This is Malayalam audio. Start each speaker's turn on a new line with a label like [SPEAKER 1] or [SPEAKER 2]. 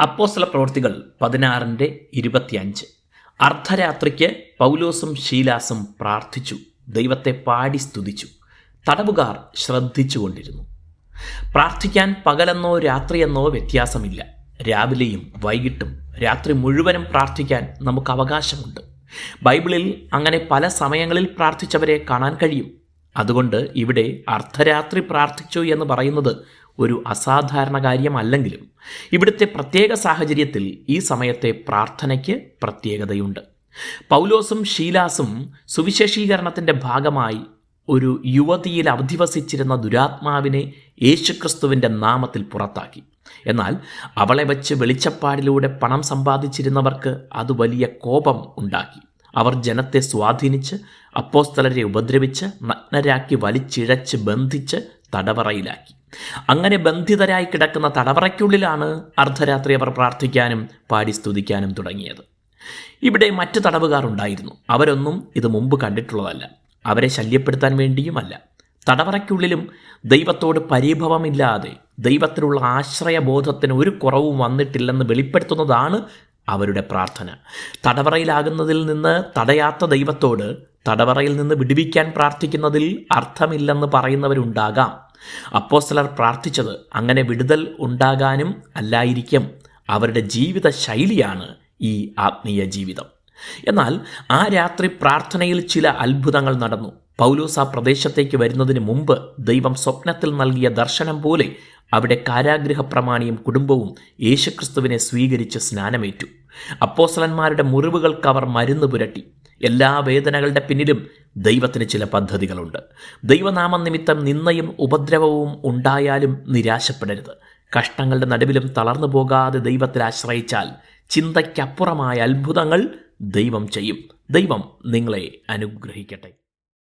[SPEAKER 1] അപ്പോസ്തല പ്രവൃത്തികൾ പതിനാറിന്റെ ഇരുപത്തിയഞ്ച്. അർദ്ധരാത്രിക്ക് പൗലോസും ശീലാസും പ്രാർത്ഥിച്ചു ദൈവത്തെ പാടി സ്തുതിച്ചു തടവുകാർ ശ്രദ്ധിച്ചുകൊണ്ടിരുന്നു. പ്രാർത്ഥിക്കാൻ പകലെന്നോ രാത്രിയെന്നോ വ്യത്യാസമില്ല. രാവിലെയും വൈകിട്ടും രാത്രി മുഴുവനും പ്രാർത്ഥിക്കാൻ നമുക്ക് അവകാശമുണ്ട്. ബൈബിളിൽ അങ്ങനെ പല സമയങ്ങളിൽ പ്രാർത്ഥിച്ചവരെ കാണാൻ കഴിയും. അതുകൊണ്ട് ഇവിടെ അർദ്ധരാത്രി പ്രാർത്ഥിച്ചു എന്ന് പറയുന്നത് ഒരു അസാധാരണ കാര്യമല്ലെങ്കിലും ഇവിടുത്തെ പ്രത്യേക സാഹചര്യത്തിൽ ഈ സമയത്തെ പ്രാർത്ഥനയ്ക്ക് പ്രത്യേകതയുണ്ട്. പൗലോസും ഷീലാസും സുവിശേഷീകരണത്തിന്റെ ഭാഗമായി ഒരു യുവതിയിൽ അധിവസിച്ചിരുന്ന ദുരാത്മാവിനെ യേശുക്രിസ്തുവിന്റെ നാമത്തിൽ പുറത്താക്കി. എന്നാൽ അവളെ വച്ച് വെളിച്ചപ്പാടിലൂടെ പണം സമ്പാദിച്ചിരുന്നവർക്ക് അത് വലിയ കോപം ഉണ്ടാക്കി. അവർ ജനത്തെ സ്വാധീനിച്ച് അപ്പോസ്തലരെ ഉപദ്രവിച്ച് നഗ്നരാക്കി വലിച്ചിഴച്ച് ബന്ധിച്ച് തടവറയിലാക്കി. അങ്ങനെ ബന്ധിതരായി കിടക്കുന്ന തടവറയ്ക്കുള്ളിലാണ് അർദ്ധരാത്രി അവർ പ്രാർത്ഥിക്കാനും പാടി സ്തുതിക്കാനും തുടങ്ങിയത്. ഇവിടെ മറ്റ് തടവുകാർ ഉണ്ടായിരുന്നു. അവരൊന്നും ഇത് മുമ്പ് കണ്ടിട്ടുള്ളതല്ല. അവരെ ശല്യപ്പെടുത്താൻ വേണ്ടിയുമല്ല. തടവറയ്ക്കുള്ളിലും ദൈവത്തോട് പരിഭവമില്ലാതെ ദൈവത്തിലുള്ള ആശ്രയബോധത്തിന് ഒരു കുറവും വന്നിട്ടില്ലെന്ന് വെളിപ്പെടുത്തുന്നതാണ് അവരുടെ പ്രാർത്ഥന. തടവറയിലാകുന്നതിൽ നിന്ന് തടയാത്ത ദൈവത്തോട് തടവറയിൽ നിന്ന് വിടുവിക്കാൻ പ്രാർത്ഥിക്കുന്നതിൽ അർത്ഥമില്ലെന്ന് പറയുന്നവരുണ്ടാകാം. അപ്പോസ്തലർ പ്രാർത്ഥിച്ചത് അങ്ങനെ വിടുതൽ ഉണ്ടാകാനും അല്ലായിരിക്കും. അവരുടെ ജീവിത ശൈലിയാണ് ഈ ആത്മീയ ജീവിതം. എന്നാൽ ആ രാത്രി പ്രാർത്ഥനയിൽ ചില അത്ഭുതങ്ങൾ നടന്നു. പൗലോസ് ആ പ്രദേശത്തേക്ക് വരുന്നതിന് മുമ്പ് ദൈവം സ്വപ്നത്തിൽ നൽകിയ ദർശനം പോലെ അവിടെ കാരാഗ്രഹ പ്രമാണിയും കുടുംബവും യേശുക്രിസ്തുവിനെ സ്വീകരിച്ച് സ്നാനമേറ്റു. അപ്പോസലന്മാരുടെ മുറിവുകൾക്ക് അവർ മരുന്ന് പുരട്ടി. എല്ലാ വേദനകളുടെ പിന്നിലും ദൈവത്തിന് ചില പദ്ധതികളുണ്ട്. ദൈവനാമനിമിത്തം നിന്നയും ഉപദ്രവവും ഉണ്ടായാലും നിരാശപ്പെടരുത്. കഷ്ടങ്ങളുടെ നടുവിലും തളർന്നു പോകാതെ ദൈവത്തിൽ ആശ്രയിച്ചാൽ ചിന്തയ്ക്കപ്പുറമായ അത്ഭുതങ്ങൾ ദൈവം ചെയ്യും. ദൈവം നിങ്ങളെ അനുഗ്രഹിക്കട്ടെ.